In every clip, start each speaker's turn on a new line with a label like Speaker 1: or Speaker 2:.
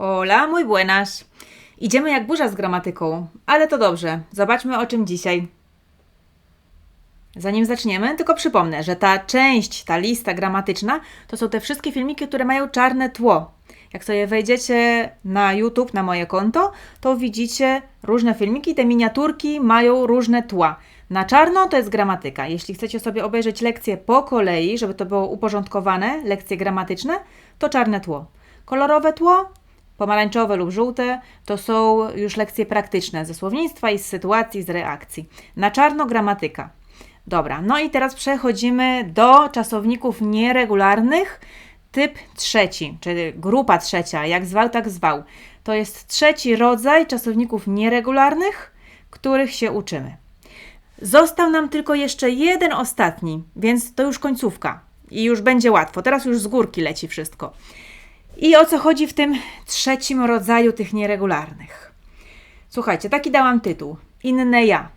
Speaker 1: Hola, muy buenas. Idziemy jak burza z gramatyką, ale to dobrze. Zobaczmy o czym dzisiaj. Zanim zaczniemy, tylko przypomnę, że ta część, ta lista gramatyczna, to są te wszystkie filmiki, które mają czarne tło. Jak sobie wejdziecie na YouTube, na moje konto, to widzicie różne filmiki, te miniaturki mają różne tła. Na czarno to jest gramatyka. Jeśli chcecie sobie obejrzeć lekcje po kolei, żeby to było uporządkowane, lekcje gramatyczne, to czarne tło. Kolorowe tło, pomarańczowe lub żółte, to są już lekcje praktyczne ze słownictwa i z sytuacji, z reakcji. Na czarno gramatyka. Dobra, no i teraz przechodzimy do czasowników nieregularnych. Typ trzeci, czyli grupa trzecia, jak zwał, tak zwał. To jest trzeci rodzaj czasowników nieregularnych, których się uczymy. Został nam tylko jeszcze jeden ostatni, więc to już końcówka i już będzie łatwo. Teraz już z górki leci wszystko. I o co chodzi w tym trzecim rodzaju tych nieregularnych? Słuchajcie, taki dałam tytuł. Inne ja.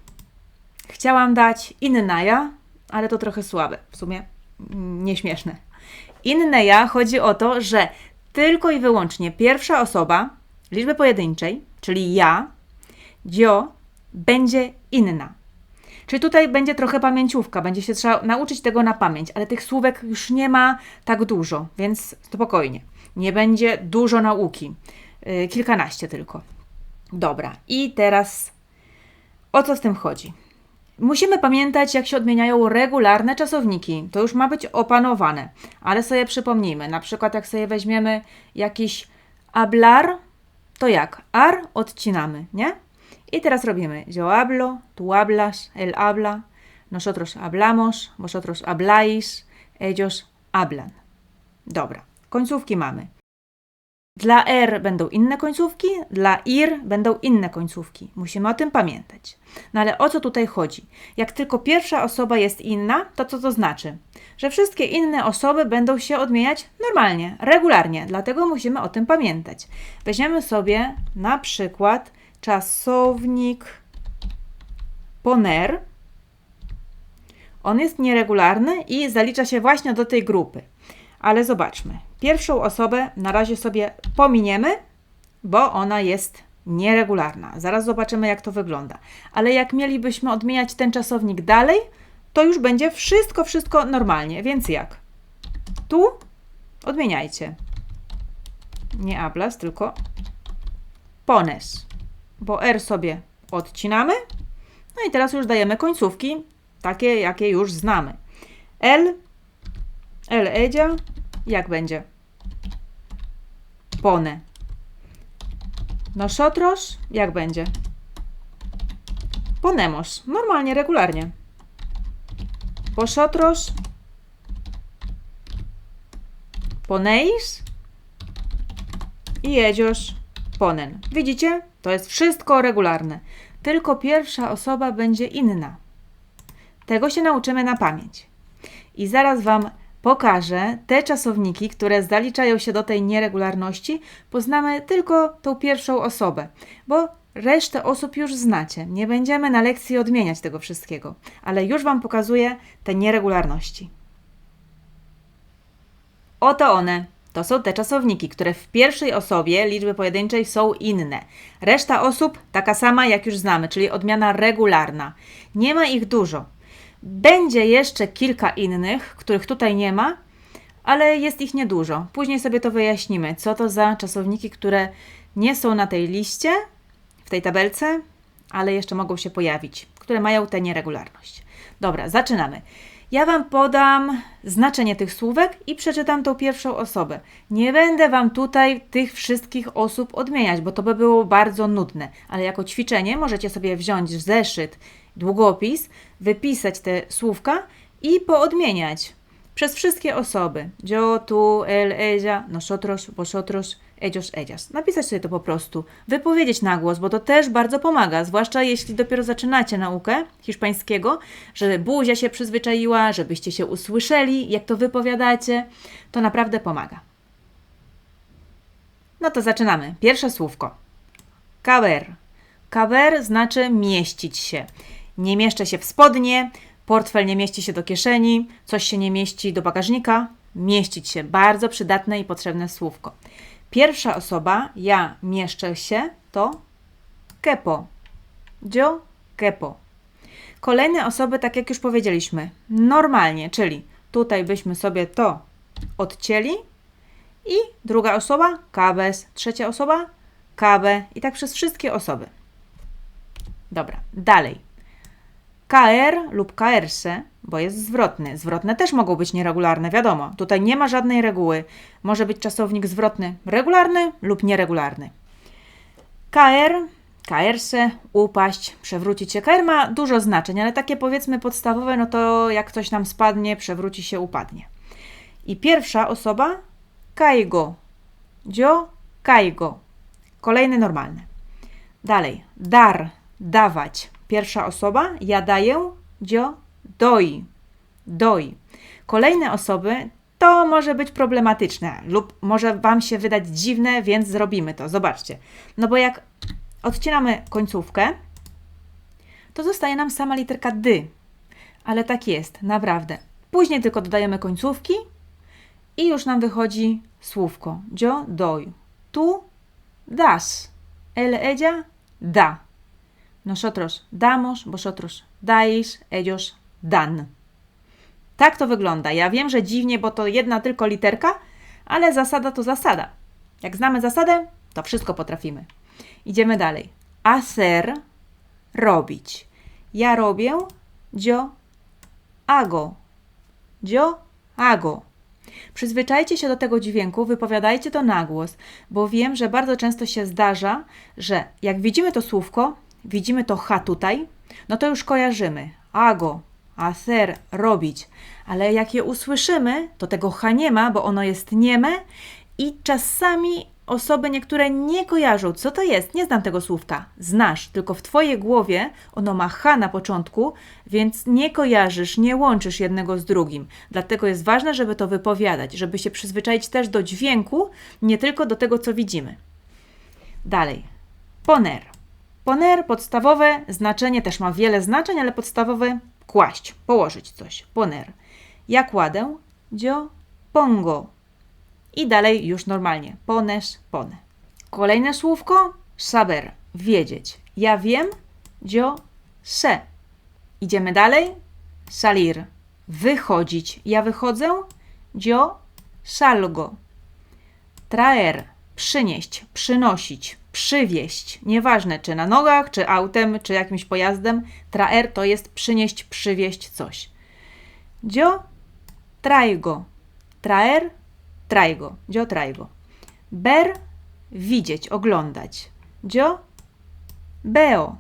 Speaker 1: Chciałam dać inna ja, ale to trochę słabe, w sumie mm, nieśmieszne. Inne ja chodzi o to, że tylko i wyłącznie pierwsza osoba liczby pojedynczej, czyli ja, dzio, będzie inna. Czyli tutaj będzie trochę pamięciówka, będzie się trzeba nauczyć tego na pamięć, ale tych słówek już nie ma tak dużo, więc spokojnie. Nie będzie dużo nauki, yy, kilkanaście tylko. Dobra, i teraz o co z tym chodzi? Musimy pamiętać, jak się odmieniają regularne czasowniki. To już ma być opanowane, ale sobie przypomnijmy. Na przykład, jak sobie weźmiemy jakiś hablar, to jak? Ar odcinamy, nie? I teraz robimy yo hablo, tú hablas, él habla, nosotros hablamos, vosotros habláis, ellos hablan. Dobra, końcówki mamy. Dla R będą inne końcówki, dla IR będą inne końcówki. Musimy o tym pamiętać. No ale o co tutaj chodzi? Jak tylko pierwsza osoba jest inna, to co to znaczy? Że wszystkie inne osoby będą się odmieniać normalnie, regularnie, dlatego musimy o tym pamiętać. Weźmiemy sobie na przykład czasownik poner. On jest nieregularny i zalicza się właśnie do tej grupy. Ale zobaczmy. Pierwszą osobę na razie sobie pominiemy, bo ona jest nieregularna. Zaraz zobaczymy, jak to wygląda. Ale jak mielibyśmy odmieniać ten czasownik dalej, to już będzie wszystko, wszystko normalnie. Więc jak? Tu odmieniajcie. Nie hablas, tylko pones. Bo R sobie odcinamy. No i teraz już dajemy końcówki, takie jakie już znamy. L, L edzia, jak będzie? Pone. Nosotros, jak będzie? Ponemos. Normalnie, regularnie. Vosotros. Poneis. I ellos ponen. Widzicie? To jest wszystko regularne. Tylko pierwsza osoba będzie inna. Tego się nauczymy na pamięć. I zaraz Wam pokażę te czasowniki, które zaliczają się do tej nieregularności. Poznamy tylko tą pierwszą osobę, bo resztę osób już znacie. Nie będziemy na lekcji odmieniać tego wszystkiego, ale już Wam pokazuję te nieregularności. Oto one. To są te czasowniki, które w pierwszej osobie liczby pojedynczej są inne. Reszta osób taka sama, jak już znamy, czyli odmiana regularna. Nie ma ich dużo. Będzie jeszcze kilka innych, których tutaj nie ma, ale jest ich niedużo. Później sobie to wyjaśnimy, co to za czasowniki, które nie są na tej liście, w tej tabelce, ale jeszcze mogą się pojawić, które mają tę nieregularność. Dobra, zaczynamy. Ja Wam podam znaczenie tych słówek i przeczytam tą pierwszą osobę. Nie będę Wam tutaj tych wszystkich osób odmieniać, bo to by było bardzo nudne, ale jako ćwiczenie możecie sobie wziąć zeszyt, długopis, wypisać te słówka i poodmieniać przez wszystkie osoby. Yo, tú, él, ella, nosotros, vosotros, ellos, ellas. Napisać sobie to po prostu, wypowiedzieć na głos, bo to też bardzo pomaga, zwłaszcza jeśli dopiero zaczynacie naukę hiszpańskiego, żeby buzia się przyzwyczaiła, żebyście się usłyszeli, jak to wypowiadacie, to naprawdę pomaga. No to zaczynamy. Pierwsze słówko. Caber. Caber znaczy mieścić się. Nie mieszczę się w spodnie, portfel nie mieści się do kieszeni, coś się nie mieści do bagażnika. Mieścić się. Bardzo przydatne i potrzebne słówko. Pierwsza osoba, ja mieszczę się, to kepo. Yo kepo. Kolejne osoby, tak jak już powiedzieliśmy, normalnie, czyli tutaj byśmy sobie to odcięli i druga osoba cabes, trzecia osoba cabe i tak przez wszystkie osoby. Dobra, dalej. KR lub KRse, bo jest zwrotny. Zwrotne też mogą być nieregularne, wiadomo. Tutaj nie ma żadnej reguły. Może być czasownik zwrotny regularny lub nieregularny. KR, KRse, upaść, przewrócić się. KR ma dużo znaczeń, ale takie powiedzmy podstawowe, no to jak coś nam spadnie, przewróci się, upadnie. I pierwsza osoba kaigo. Yo kaigo. Kolejny normalny. Dalej. Dar, dawać. Pierwsza osoba, ja daję, yo doi. Doi. Kolejne osoby to może być problematyczne lub może Wam się wydać dziwne, więc zrobimy to. Zobaczcie. No bo jak odcinamy końcówkę, to zostaje nam sama literka D. Ale tak jest, naprawdę. Później tylko dodajemy końcówki i już nam wychodzi słówko. Yo doy. Tu das. Él, ella da. Nosotros damos, vosotros dais, ellos dan. Tak to wygląda. Ja wiem, że dziwnie, bo to jedna tylko literka, ale zasada to zasada. Jak znamy zasadę, to wszystko potrafimy. Idziemy dalej. Hacer, robić. Ja robię, yo hago. Yo hago. Przyzwyczajcie się do tego dźwięku, wypowiadajcie to na głos, bo wiem, że bardzo często się zdarza, że jak widzimy to słówko, widzimy to H tutaj, no to już kojarzymy. Ago, hacer, robić. Ale jak je usłyszymy, to tego H nie ma, bo ono jest nieme i czasami osoby niektóre nie kojarzą, co to jest. Nie znam tego słówka. Znasz, tylko w Twojej głowie ono ma H na początku, więc nie kojarzysz, nie łączysz jednego z drugim. Dlatego jest ważne, żeby to wypowiadać, żeby się przyzwyczaić też do dźwięku, nie tylko do tego, co widzimy. Dalej. Poner. Poner, podstawowe znaczenie, też ma wiele znaczeń, ale podstawowe kłaść, położyć coś. Poner. Ja kładę, yo pongo. I dalej już normalnie. Pones, pone. Kolejne słówko, saber, wiedzieć. Ja wiem, yo sé. Idziemy dalej. Salir, wychodzić. Ja wychodzę, yo salgo. Traer, przynieść, przynosić, przywieźć. Nieważne, czy na nogach, czy autem, czy jakimś pojazdem. Traer to jest przynieść, przywieźć coś. Yo traigo. Traer, traigo. Yo traigo. Ber, widzieć, oglądać. Yo veo.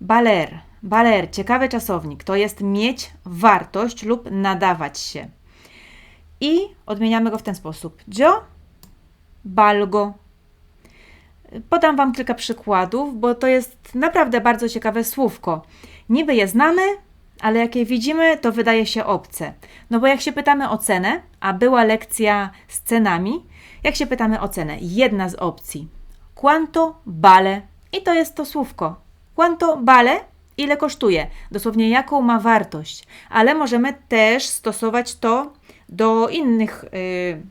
Speaker 1: Baler, baler, ciekawy czasownik. To jest mieć wartość lub nadawać się. I odmieniamy go w ten sposób. Yo balgo. Podam Wam kilka przykładów, bo to jest naprawdę bardzo ciekawe słówko. Niby je znamy, ale jak je widzimy, to wydaje się obce. No bo jak się pytamy o cenę, a była lekcja z cenami, jak się pytamy o cenę, jedna z opcji. Quanto vale? I to jest to słówko. Quanto vale? Ile kosztuje? Dosłownie jaką ma wartość. Ale możemy też stosować to do innych yy,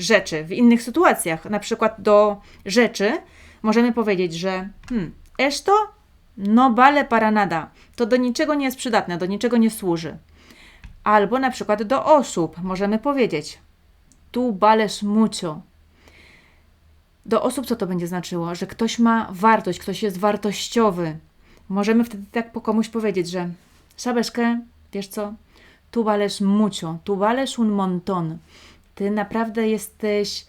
Speaker 1: rzeczy, w innych sytuacjach. Na przykład do rzeczy możemy powiedzieć, że hmm, no vale para nada. To do niczego nie jest przydatne, do niczego nie służy. Albo na przykład do osób możemy powiedzieć tu vales mucho. Do osób co to będzie znaczyło? Że ktoś ma wartość, ktoś jest wartościowy. Możemy wtedy tak po komuś powiedzieć, że sabes que, wiesz co, tu vales mucho, tu vales un montón. Ty naprawdę jesteś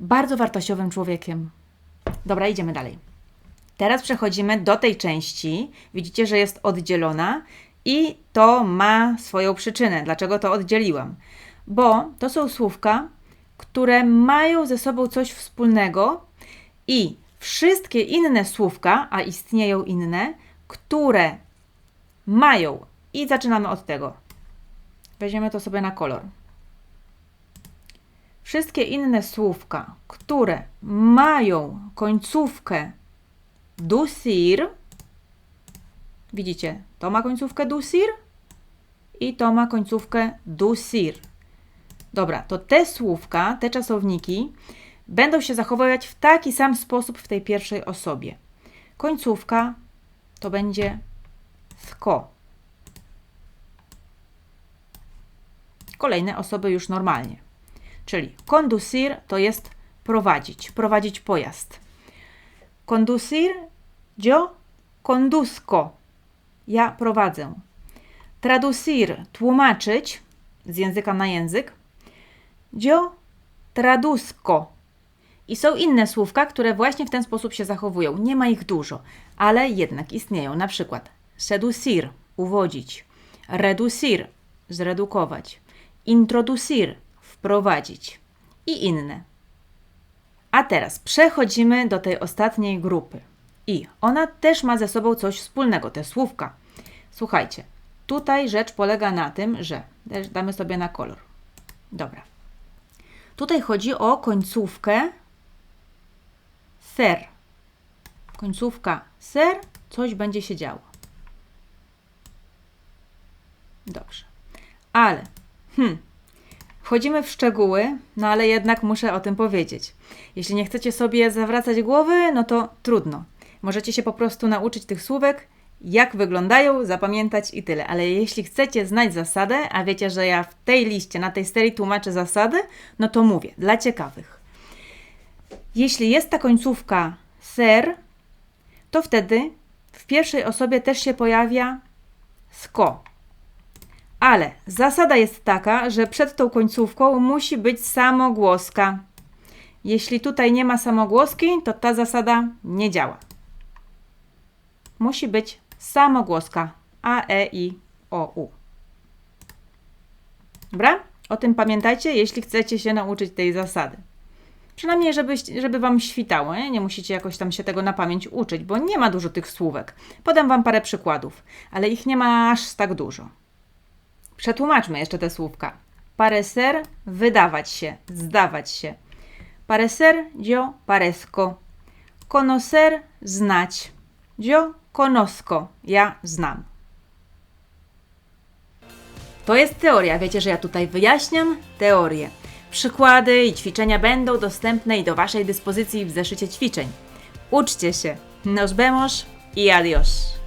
Speaker 1: bardzo wartościowym człowiekiem. Dobra, idziemy dalej. Teraz przechodzimy do tej części. Widzicie, że jest oddzielona i to ma swoją przyczynę. Dlaczego to oddzieliłam? Bo to są słówka, które mają ze sobą coś wspólnego i wszystkie inne słówka, a istnieją inne, które mają. I zaczynamy od tego. Weźmiemy to sobie na kolor. Wszystkie inne słówka, które mają końcówkę dusir, widzicie, to ma końcówkę dusir i to ma końcówkę dusir. Dobra, to te słówka, te czasowniki będą się zachowywać w taki sam sposób w tej pierwszej osobie. Końcówka to będzie sko. Kolejne osoby już normalnie. Czyli conducir to jest prowadzić, prowadzić pojazd. Conducir, yo conduzco. Ja prowadzę. Traducir, tłumaczyć z języka na język. Yo traduzco. I są inne słówka, które właśnie w ten sposób się zachowują. Nie ma ich dużo, ale jednak istnieją. Na przykład seducir, uwodzić. Reducir, zredukować. Introducir, wprowadzić. I inne. A teraz przechodzimy do tej ostatniej grupy. I ona też ma ze sobą coś wspólnego, te słówka. Słuchajcie, tutaj rzecz polega na tym, że damy sobie na kolor. Dobra. Tutaj chodzi o końcówkę ser. Końcówka ser, coś będzie się działo. Dobrze. Ale, hmm, wchodzimy w szczegóły, no ale jednak muszę o tym powiedzieć. Jeśli nie chcecie sobie zawracać głowy, no to trudno. Możecie się po prostu nauczyć tych słówek, jak wyglądają, zapamiętać i tyle. Ale jeśli chcecie znać zasadę, a wiecie, że ja w tej liście, na tej serii tłumaczę zasady, no to mówię, dla ciekawych. Jeśli jest ta końcówka ser, to wtedy w pierwszej osobie też się pojawia sko. Ale zasada jest taka, że przed tą końcówką musi być samogłoska. Jeśli tutaj nie ma samogłoski, to ta zasada nie działa. Musi być samogłoska A, E, I, O, U. Dobra? O tym pamiętajcie, jeśli chcecie się nauczyć tej zasady. Przynajmniej, żeby, żeby Wam świtało, nie? nie musicie jakoś tam się tego na pamięć uczyć, bo nie ma dużo tych słówek. Podam Wam parę przykładów, ale ich nie ma aż tak dużo. Przetłumaczmy jeszcze te słówka. Parecer, wydawać się, zdawać się. Parecer, yo parezco. Conocer, znać. Yo conozco, ja znam. To jest teoria, wiecie, że ja tutaj wyjaśniam teorię. Przykłady i ćwiczenia będą dostępne i do Waszej dyspozycji w zeszycie ćwiczeń. Uczcie się. Nos vemos y adiós.